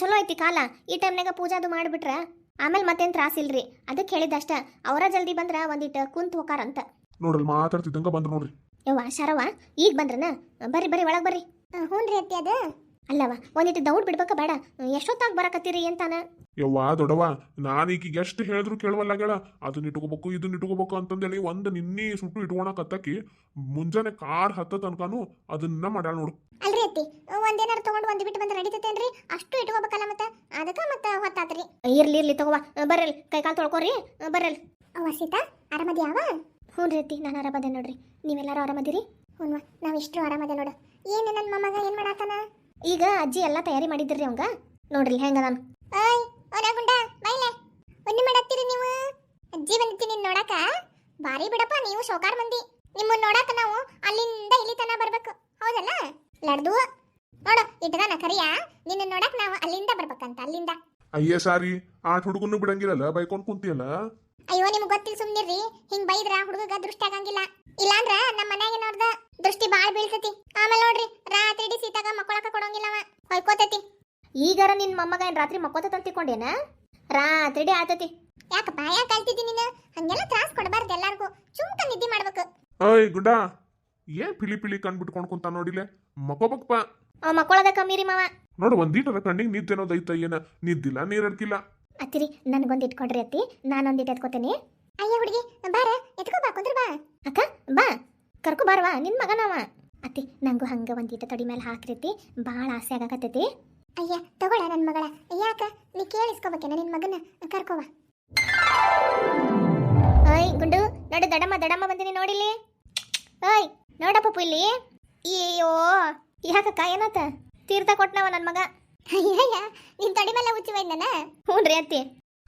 ಚಲೋ ಐತಿ ಕಾಲ. ಈ ಟೈಮ್ನಾಗ ಪೂಜಾದು ಮಾಡಿಬಿಟ್ರ ಆಮೇಲೆ ಮತ್ತೇನ್ ತ್ರಾಸಿಲ್ರಿ ಅದಕ್ಕೆ ಹೇಳಿದಷ್ಟ ಅವರ ಜಲ್ದಿ ಬಂದ್ರ ಒಂದಿಟ್ಟು ಕುಂತ್ ಹೋಕಾರಂತ ನೋಡ್ರಿ ಮಾತಾಡ್ತಿದ್ದಂಗ ಬಂದ್ರು ನೋಡ್ರಿ. ಯವ್ವ ಶರವ ಈಗ ಬಂದ್ರನ? ಬರ್ರಿ ಬರ್ರಿ ಒಳಗೆ ಬರ್ರಿ. ಹ್ಞೂ ರೀ ಅತ್ತಿ ಅದು? ಅಲ್ಲವ ಒಂದಿಟ್ಟು ದೌಡ್ ಬಿಡ್ಬೇಕ ಬೇಡ. ಎಷ್ಟೊತ್ತಾಗ ಬರಕತ್ತೀರಿ ಅಂತಾನ? ಯವ್ವ ದೊಡವ ನಾನು ಈಗ ಎಷ್ಟು ಹೇಳಿದ್ರು ಗೇಳ. ಅದನ್ನ ಇಟ್ಕೋಬೇಕು ಇದನ್ನ ಇಟ್ಕೋಬೇಕು ಅಂತಂದೇಳಿ ಒಂದು ನಿನ್ನಿ ಸುಟ್ಟು ಇಟ್ಕೊಳಕತ್ತಾಕಿ ಮುಂಜಾನೆ ಕಾರ್ ಹತ್ತ ತನಕನು ಅದನ್ನ ಮಾಡ್ಯಾಳ ನೋಡು. ಅಲ್ರಿ ಅತ್ತಿ ಒಂದೇನಾರು ತಗೊಂಡು ಒಂದು ಬಿಟ್ಟು ಬಂದ್ರೆ ನಡೀತೈತೇನ್ರಿ? ಅಷ್ಟು ಇಟ್ಕೋಬೇಕಲ್ಲ ಮತ್ತೆ? ಅದಕ್ಕ ಮತ್ತೆ ಹೊತ್ತಾತ್ರಿ. ಇರ್ಲಿ ಇರ್ಲಿ ತಗೋವಾ ಬರ್ರಲ್ ಕೈ ಕಾಲು ತೊಳ್ಕೊರಿ. ಬರ್ರಲ್ ಅವ ಸೀತಾ ಆರಾಮದಿ ಯಾವ ಹ್ಞೂ ರೀತಿ ನಾನು ಆರಾಮದೆ ನೋಡ್ರಿ. ನೀವೆಲ್ಲರೂ ಆರಾಮದಿರಿ ಹ್ಞೂ ನಾವು ಇಷ್ಟು ಆರಾಮದೆ ನೋಡು. ಏನು ನನ್ನ ಮೊಮ್ಮಗ ಏನು ಮಾಡಾತನ ಈಗ ಅಜ್ಜಿ ಎಲ್ಲ ತಯಾರಿ ಮಾಡಿದ್ರಿ ಅವಂಗ? ನೋಡ್ರಿ ಹೆಂಗ ನಾನು ಓಯ್ ಗುಂಡ ಬೈಲೆ ಒನ್ನಿ ಮಾಡತ್ತೀರಿ ನೀವು? ಅಜ್ಜಿ ಬಂದಿತ್ತೀನಿ ನೋಡಾಕ? ಬಾರಿ ಬಿಡಪ್ಪ ನೀವು ಶೋಕಾರ್ ಮಂದಿ. ನಿಮ್ಮನ್ನ ನೋಡಾಕ ನಾವು ಅಲ್ಲಿಂದ ಇಲ್ಲಿ ತನ ಬರ್ಬೇಕು. ಹೌದಲ್ಲ? ಲಡ್ದು ನೋಡು ಇಟ್ದಾನ ಕರಿಯಾ. ನಿನ್ನ ನೋಡಕ್ ನಾವು ಅಲ್ಲಿಂದ ಬರ್ಬೇಕಂತ ಅಲ್ಲಿಂದ. ಅಯ್ಯ ಸಾರಿ ಆ ಹುಡುಗನ್ನು ಬಿಡಂಗಿರಲ್ಲ ಬೈಕೊಂಡ್ ಕುಂತಿಯಲ್ಲ? ಅಯ್ಯೋ ನಿಮ್ಗೆ ಗೊತ್ತಿಲ್ಲ ಸುಮ್ನಿರ್ರಿ. ಹಿಂಗ್ ಬೈದ್ರ ಹುಡುಗ ದೃಷ್ಟಿ ಆಗಂಗಿಲ್ಲ. ಇಲ್ಲಾಂದ್ರ ನಮ್ಮ ಮನ್ಯಾಗ ನೋಡ್ದ ದೃಷ್ಟಿ ಬಾಳ್ ಬೀಳ್ತತಿ. ಆಮೇಲೆ ನೋಡ್ರಿ ರಾತ್ರಿ ಇಡೀ ಸೀತಾಗ ಮಕ್ಕಳಕ ಕೊಡಂಗಿಲ್ಲವ ಹೊಯ್ಕೋತತಿ. ಈಗಾರ ನಿನ್ ಮೊಮ್ಮಗ ಏನ್ ರಾತ್ರಿ ಮಕ್ಕೋತ ತಂತಿಕೊಂಡೇನ ರಾತ್ರಿ ಇಡೀ ಆತತಿ. ಯಾಕ ಯಾಕೆ ಕಲ್ತಿದ್ದಿ ನೀನು? ಹಂಗೆಲ್ಲ ತ್ರಾಸ್ ಕೊಡಬಾರ್ದು ಎಲ್ಲಾರ್ಗೂ. ಚುಮ್ಕ ನಿದ್ದೆ ಮಾಡ್ಬೇಕು. ಓಯ್ ಗುಡ್ಡ. ಏನ್ ಪಿಲಿ ಪಿಲಿ ಕಣ್ ಬಿಟ್ಕೊಂಡ್ ಕುಂತ ನೋಡಿಲೆ? ಮಕ್ಕೋಬಕ್ಪ ಅವ್ ಮಕ್ಕೊಳದ ಕಮ್ಮಿ ರೀ ಮಾವ. ನೋಡು ಒಂದೀಟರ ಕಣ್ಣಿಗೆ ನಿದ್ದೆ ಅನ್ನೋದೈತ ಏನ? ನಿದ್ದಿಲ್ಲ ನೀರಡ್ಕಿಲ್ಲ ಅತ್ತಿರಿ ನನಗೊಂದು ಇಟ್ಕೊಂಡ್ರಿ ಅತ್ತಿ. ನಾನೊಂದು ಇಟ್ಟು ಎತ್ಕೋತೇನೆ ಅಯ್ಯ ಹುಡುಗಿ ಬಾರ ಎತ್ಕೋ ಬಾ ಕುಂದ್ರ ಬಾ. ಅಕ್ಕ ಬಾ. ಕರ್ಕೊ ಬಾರವಾ ನಿನ್ ಮಗನವ. ಅತ್ತಿ ನಂಗೂ ಹಂಗ ಒಂದ್ ಇಟ್ಟ ತೊಡಿ ಮೇಲೆ ಹಾಕ್ರಿತಿ ಭಾಳ ಆಸೆ ಆಗಕತ್ತೈತಿ. ಅಯ್ಯ ತಗೊಳ ನನ್ ಮಗಳ. ಯಾಕ? ನೀ ಕೇಳಿಸ್ಕೋಬೇಕೇನ ನಿನ್ ಮಗನ? ಕರ್ಕೋವ ಓಯ್ ಗುಂಡು ನೋಡು ದಡಮ್ಮ ದಡಮ್ಮ ಬಂದಿನಿ ನೋಡಿಲಿ ಓಯ್ ನೋಡಪ್ಪ ಇಲ್ಲಿ. ಅಯ್ಯೋ ಯಾಕಕ್ಕ ಏನಾತ? ತೀರ್ಥ ಕೊಟ್ನವ ನನ್ ಮಗ. ಅಯ್ಯಯ್ಯ ನಿನ್ ತೊಡಿ ಮೇಲೆ ಹುಚ್ಚಿ ಬೈದನ ಹ್ಞೂನ್ರಿ ಅತ್ತಿ.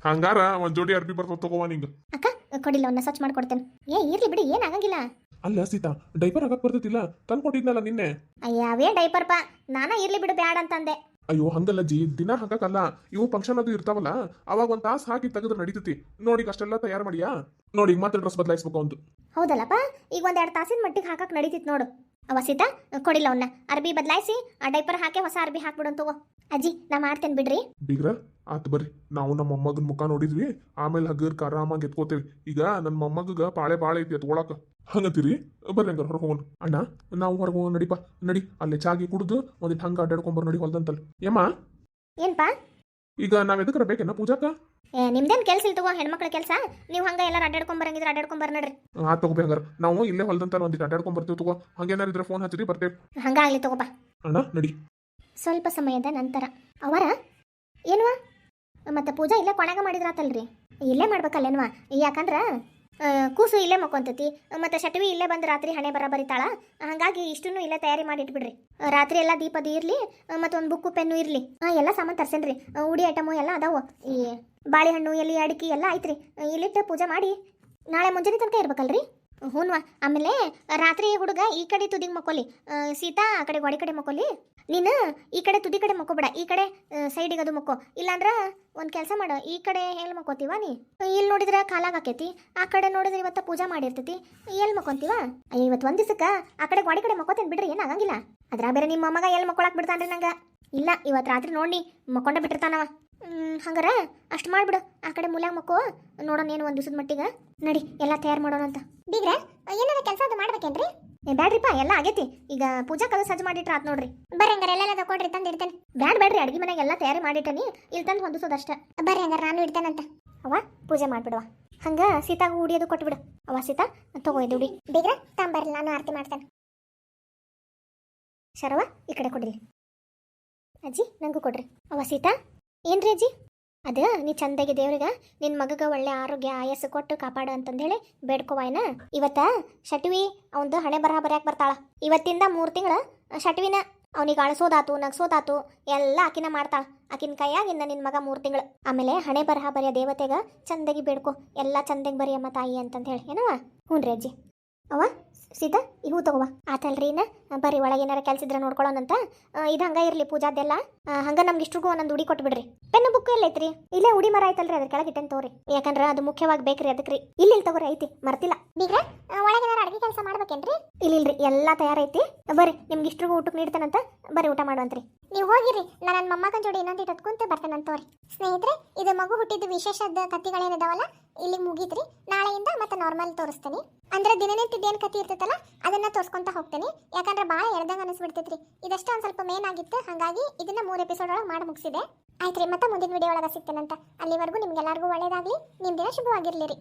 ಹಂಗಾರ ಒಂದ್ ಜೋಡಿ ಅರ್ಬಿ ಬರ್ತಾವ ತಗೋವಾ ನಿಂಗ. ಅಕ್ಕ ಕೊಡಿಲ್ಲ ಅವನ್ನ ಸ್ವಚ್ಛ ಮಾಡ್ಕೊಡ್ತೇನೆ. ಏ ಇರ್ಲಿ ಬಿಡಿ ಏನಾಗಂಗಿಲ್ಲ ಅಲ್ಲ ಸೀತಾ ಡೈಪರ್ ಹಾಕಕ್ ಬರ್ತೈತಿಲ್ಲ ತಂದ್ ಕೊಟ್ಟಿದ್ನಲ್ಲ ನಿನ್ನೆ? ಅಯ್ಯ ಅವೇ ಡೈಪರ್ ಪಾ. ನಾನ ಇರ್ಲಿ ಬಿಡು ಬ್ಯಾಡ ಅಂತಂದೆ. ಅಯ್ಯೋ ಹಂಗಲ್ಲ ಜಿ ದಿನ ಹಾಕಕ್ಕಲ್ಲ. ಇವು ಫಂಕ್ಷನ್ ಅದು ಇರ್ತಾವಲ್ಲ ಅವಾಗ ಒಂದ್ ತಾಸ್ ಹಾಕಿ ತೆಗೆದ್ರೆ ನಡೀತೈತಿ. ನೋಡಿ ಅಷ್ಟೆಲ್ಲ ತಯಾರು ಮಾಡಿಯಾ? ನೋಡಿ ಈಗ ಮತ್ತೆ ಡ್ರೆಸ್ ಬದಲಾಯಿಸ್ಬೇಕು ಅಂತ. ಹೌದಲ್ಲಪ್ಪ? ಈಗ ಒಂದೆರಡು ತಾಸಿನ ಮಟ್ಟಿಗೆ ಹಾಕಕ್ ನಡೀತಿತ್ತು ನೋಡು. ಅವ ಸೀತಾ ಕೊಡಿಲ್ಲ ಅವನ್ನ ಅರ್ಬಿ ಬದಲಾಯಿಸಿ ಆ ಡೈಪರ್ ಹಾಕಿ ಹೊಸ ಅರ್ಬಿ ಹಾಕ್ಬಿಡು ತಗೋ. ಅಜ್ಜಿ ನಾ ಮಾಡ್ತೇನೆ ಬಿಡ್ರಿ. ಬೀಗ್ರ ಆತ್ ಬರ್ರಿ. ನಾವು ನಮ್ಮ ಮೊಮ್ಮಗನ ಮುಖ ನೋಡಿದ್ವಿ ಆಮೇಲೆ ಹಗ್ಗರ್ಕ ಆರಾಮಾಗಿ ಎತ್ಕೋತೇವಿ. ಈಗ ನನ್ನ ಮೊಮ್ಮಗಗ ಪಾಳೆ ಬಾಳೆ ಐತಿ ಎತ್ಕೊಳಕ. ಹಂಗತಿರಿ? ಬರ್ರಿ ಹಂಗಾರ ಹೊರಗೆ ಹೋಗೋಣ. ಅಣ್ಣ ನಾವು ಹೊರಗೆ ಹೋಗೋಣ ನಡಿಪ. ನಡಿ ಅಲ್ಲಿ ಚಾಗಿ ಕುಡಿದು ಒಂದಿಟ್ಟು ಹಂಗ ಅಡ್ಡಾಡ್ಕೊಂಬರ್ ನಡಿ ಹೊಲ್ದಂತಲ್ಲಿ ಏಮ್ಮ ಏನ್ಪಾ? ಈಗ ನಾವ್ ಎದಕ್ಕರ ಬೇಕೇನ ಪೂಜಾಕ ಏ ನಿಮ್ದೇನ್ ಕೆಲ್ಸ ಇಲ್ಲ ತಗೋ ಹೆಣ್ಮಕ್ಳ ಕೆಲಸ? ನೀವು ಹಂಗ ಎಲ್ಲಾರು ಅಡ್ಡಾಡ್ಕೊಂಡ್ ಬರಂಗಿದ್ರೆ ಅಡ್ಡಾಡ್ಕೊಂಡ್ ಬರ ನಡ್ರಿ. ಆ ತಗೋಬೇ ಹಂಗಾರ. ನಾವು ಇಲ್ಲೇ ಹೊಲ್ದಂತ ಒಂದಿಟ್ಟು ಅಡ್ಡಾಡ್ಕೊಂಡ್ ಬರ್ತೀವಿ ತಗೋ. ಹಂಗೇನಾರ ಇದ್ರೆ ಫೋನ್ ಹಚ್ಚಿರಿ ಬರ್ತೇವೆ. ಹಂಗಾಗ್ಲಿ ತಗೋಬಾ ಅಣ್ಣ ನಡಿ. ಸ್ವಲ್ಪ ಸಮಯದ ನಂತರ. ಅವರ? ಏನ್ವಾ? ಮತ್ತೆ ಪೂಜಾ ಇಲ್ಲೇ ಕೊಣಗ ಮಾಡಿದ್ರಾತಲ್ರಿ. ಇಲ್ಲೇ ಮಾಡ್ಬೇಕಲ್ಲೇನ್ವಾ? ಯಾಕಂದ್ರ ಕೂಸು ಇಲ್ಲೇ ಮಕ್ಕೊಂತತಿ. ಮತ್ತೆ ಶಟವಿ ಇಲ್ಲೇ ಬಂದು ರಾತ್ರಿ ಹಣೆ ಬರ ಬರಿತಾಳ. ಹಂಗಾಗಿ ಇಷ್ಟನ್ನು ಇಲ್ಲೇ ತಯಾರಿ ಮಾಡಿ ಇಟ್ಬಿಡ್ರಿ ರಾತ್ರಿ ಎಲ್ಲ ದೀಪದ ಇರಲಿ ಮತ್ತೆ ಒಂದು ಬುಕ್ಕು ಪೆನ್ನು ಇರ್ಲಿ. ಎಲ್ಲಾ ಎಲ್ಲ ಸಾಮಾನು ತರ್ಸೇನ್ರಿ. ಉಡಿ ಐಟಮು ಎಲ್ಲ ಅದಾವ. ಈ ಬಾಳೆಹಣ್ಣು, ಎಲೆ, ಅಡಿಕೆ ಎಲ್ಲ ಐತ್ರಿ. ಇಲ್ಲಿಟ್ಟು ಪೂಜೆ ಮಾಡಿ ನಾಳೆ ಮುಂಜಾನೆ ತನಕ ಇರ್ಬೇಕಲ್ರಿ? ಹ್ಞೂನ್ವಾ ಆಮೇಲೆ ರಾತ್ರಿ ಹುಡುಗ ಈ ಕಡೆ ತುದಿಗೆ ಮಕ್ಕೋಲಿ. ಸೀತಾ ಆ ಕಡೆ ಗೋಡೆ ಕಡೆ ಮಕ್ಕೋಲಿ. ನೀನು ಈ ಕಡೆ ತುದಿ ಕಡೆ ಮಕ್ಕೋಬೇಡ, ಈ ಕಡೆ ಸೈಡಿಗೆ ಅದು ಮಕ್ಕೋ. ಇಲ್ಲಾಂದ್ರ ಒಂದು ಕೆಲಸ ಮಾಡು, ಈ ಕಡೆ ಎಲ್ಲಿ ಮಕ್ಕೋತೀವ ನೀ? ಇಲ್ಲಿ ನೋಡಿದ್ರೆ ಕಾಲಾಗ ಆಕೈತಿ, ಆ ಕಡೆ ನೋಡಿದ್ರೆ ಇವತ್ತು ಪೂಜಾ ಮಾಡಿರ್ತೈತಿ ಎಲ್ಲಿ ಮಕ್ಕೊಂತೀವ? ಇವತ್ತು ಒಂದು ದಿವಸಕ್ಕೆ ಆ ಕಡೆ ಗೋಡೆ ಕಡೆ ಮಕ್ಕೋತೇನೆ ಬಿಡ್ರಿ ಏನಾಗಂಗಿಲ್ಲ ಅದ್ರ ಬೇರೆ ನಿಮ್ಮ ಮಗ ಎಲ್ಲಿ ಮಕ್ಕೊಳಕ್ ಬಿಡ್ತಾನ್ರಿ ನಂಗ. ಇಲ್ಲ, ಇವತ್ತು ರಾತ್ರಿ ನೋಡಿ ಮಕ್ಕೊಂಡ ಬಿಟ್ಟಿರ್ತಾನವ. ಹಂಗಾರ ಅಷ್ಟು ಮಾಡ್ಬಿಡು, ಆ ಕಡೆ ಮೂಲ್ಯಾಗ ಮಕ್ಕೋ. ನೋಡೋಣ ಏನು ಒಂದು ದಿವಸದ ಮಟ್ಟಿಗೆ. ನಡಿ, ಎಲ್ಲ ತಯಾರು ಮಾಡೋಣ ಅಂತ ಬೀಗ್ರ, ಏನಾರ ಕೆಲಸ ಅದು ಮಾಡ್ಬೇಕೇನ್ರಿ? ಏ ಬ್ಯಾಡ್ರಿಪ್ಪ ಎಲ್ಲ ಆಗೈತಿ. ಈಗ ಪೂಜಾ ಕದ ಸಜ್ಜು ಮಾಡಿಟ್ರ ಆತ್ ನೋಡ್ರಿ. ಬರ್ರಿ ಹಂಗಾರ ಎಲ್ಲ ತಕೊಡ್ರಿ ತಂದು ಇಡ್ತೇನೆ. ಬ್ಯಾಡ್ ಬ್ಯಾಡ್ರಿ ಅಡ್ಗೆ ಮನೆಗೆ ಎಲ್ಲ ತಯಾರಿ ಮಾಡಿಟ್ಟನಿ. ಇಲ್ಲಿ ತಂದು ಹೊಂದಿಸೋದಷ್ಟ. ಬರ್ರಿ ಹಂಗಾರ ನಾನು ಇಡ್ತೇನಂತ. ಅವ ಪೂಜೆ ಮಾಡ್ಬಿಡುವ. ಹಂಗ ಸೀತಾಗ ಉಡಿಯೋದು ಕೊಟ್ಬಿಡು. ಅವ ಸೀತಾ ತಗೋ ಇದು ಉಡಿ ಬೇಗ ತಾಂಬರ್ರಿ ನಾನು ಆರತಿ ಮಾಡ್ತೇನೆ. ಶರವ ಈ ಕಡೆ ಕೊಡ್ರಿ. ಅಜ್ಜಿ ನಂಗೂ ಕೊಡ್ರಿ. ಅವ ಸೀತಾ ಏನ್ರಿ ಅಜ್ಜಿ? ಅದ, ನೀ ಚಂದಾಗಿ ದೇವ್ರಿಗ, ನಿನ್ ಮಗಗ ಒಳ್ಳೆ ಆರೋಗ್ಯ, ಆಯಸ್ಸು ಕೊಟ್ಟು ಕಾಪಾಡು ಅಂತಂದೇಳಿ ಬೇಡ್ಕೋವಾಯ್ನ ಇವತ್ತ ಶಟ್ವಿ ಅವಂದು ಹಣೆ ಬರಹ ಬರ್ಯಾಕ್ ಬರ್ತಾಳ. ಇವತ್ತಿಂದ ಮೂರು ತಿಂಗಳ ಶಟ್ವಿನ ಅವನಿಗೆ ಅಳಸೋದಾತು, ನಗ್ಸೋದಾತು, ಎಲ್ಲ ಆಕಿನ ಮಾಡ್ತಾಳ. ಆಕಿನ ಕೈಯಾಗಿಂದ ನಿನ್ ಮಗ ಮೂರು ತಿಂಗಳು. ಆಮೇಲೆ ಹಣೆ ಬರಹ ಬರೆಯ ದೇವತೆಗ ಚಂದಾಗಿ ಬೇಡ್ಕೊ, ಎಲ್ಲ ಚಂದಾಗಿ ಅಮ್ಮ ತಾಯಿ ಅಂತಂದು ಹೇಳಿ. ಏನವ ಹ್ಞೂ ರೀ ಅಜ್ಜಿ. ಅವ ಸೀತಾ ಈ ಹೂ ತಗೋವ ಆತಲ್ರಿ ಇನ್ನ ಬರ್ರಿ ಒಳಗೆ ಏನಾರ ಕೆಲ್ಸ ಇದ್ರೆ ನೋಡ್ಕೊಳ್ಳೋಣಂತ ಇದು ಹಂಗ ಇರ್ಲಿ ಪೂಜಾದೆಲ್ಲ ಅದೆಲ್ಲ. ಹಂಗ ನಮ್ಗೆ ಇಷ್ಟ್ರಿಗೂ ಒಂದೊಂದು ಉಡಿ ಕೊಟ್ಬಿಡ್ರಿ. ಪೆನ್ ಬುಕ್ ಎಲ್ಲ ಐತ್ರಿ. ಇಲ್ಲೇ ಉಡಿ ಮರ ಐತಲ್ರಿ ಅದ್ರ ಕೆಳಗೆ ಇಟ್ಟನ್ ತಗೋರಿ. ಯಾಕಂದ್ರ ಅದು ಮುಖ್ಯವಾಗಿ ಬೇಕ್ರಿ ಅದಕ್ಕೆ ಇಲ್ಲಿ ಇಲ್ಲಿ ತಗೋರಿ ಐತಿ ಮರ್ತಿಲ್ಲ. ಈಗ ಒಳಗೆ ಏನಾರ ಅಡಿಗೆ ಕೆಲಸ ಮಾಡ್ಬೇಕೇನ್ರಿ? ಇಲ್ಲಿಲ್ರಿ ಎಲ್ಲಾ ತಯಾರೈತಿ ಬರ್ರಿ ನಿಮ್ಗೆ ಇಷ್ಟ್ರಿಗೂ ಊಟಕ್ಕೆ ನೀಡ್ತಾನಂತ ಬರ್ರಿ ಊಟ ಮಾಡುವಂತ್ರಿ. ನೀವು ಹೋಗಿರಿ ನಾನು ನನ್ನ ಮೊಮ್ಮಗನ ಜೋಡಿ ಇನ್ನೊಂದು ಇಟ್ಟು ಕುಂತು ಬರ್ತೇನಂತವ್ರಿ ಸ್ನೇಹಿತರೆ, ಇದು ಮಗು ಹುಟ್ಟಿದ ವಿಶೇಷದ ಕತ್ತಿಗಳೇನಿದಾವಲ್ಲ ಇಲ್ಲಿ ಮುಗೀತ್ರಿ. ನಾಳೆಯಿಂದ ಮತ್ತೆ ನಾರ್ಮಲ್ ತೋರಿಸ್ತೀನಿ. ಅಂದ್ರೆ ದಿನನಿತ್ಯದ ಏನು ಕತ್ತಿ ಇರ್ತೈತಲ್ಲ, ಅದನ್ನ ತೋರಿಸ್ಕೊಂತ ಹೋಗ್ತೇನೆ. ಯಾಕಂದ್ರೆ ಭಾಳ ಎರಡಂಗ ಅನಿಸ್ಬಿಡ್ತೈತ್ರಿ. ಇದಷ್ಟೇ ಒಂದು ಸ್ವಲ್ಪ ಮೇನ್ ಆಗಿತ್ತು. ಹಾಗಾಗಿ ಇದನ್ನ ಮೂರು ಎಪಿಸೋಡ್ ಒಳಗೆ ಮಾಡಿ ಮುಗಿಸಿದೆ. ಆಯ್ತ್ರಿ, ಮತ್ತೆ ಮುಂದಿನ ವಿಡಿಯೋ ಒಳಗೆ ಸಿಗ್ತೇನಂತ. ಅಲ್ಲಿವರೆಗೂ ನಿಮ್ಗೆಲ್ಲರಿಗೂ ಒಳ್ಳೇದಾಗ್ಲಿ. ನಿಮ್ಮ ದಿನ ಶುಭವಾಗಿರ್ಲಿರಿ.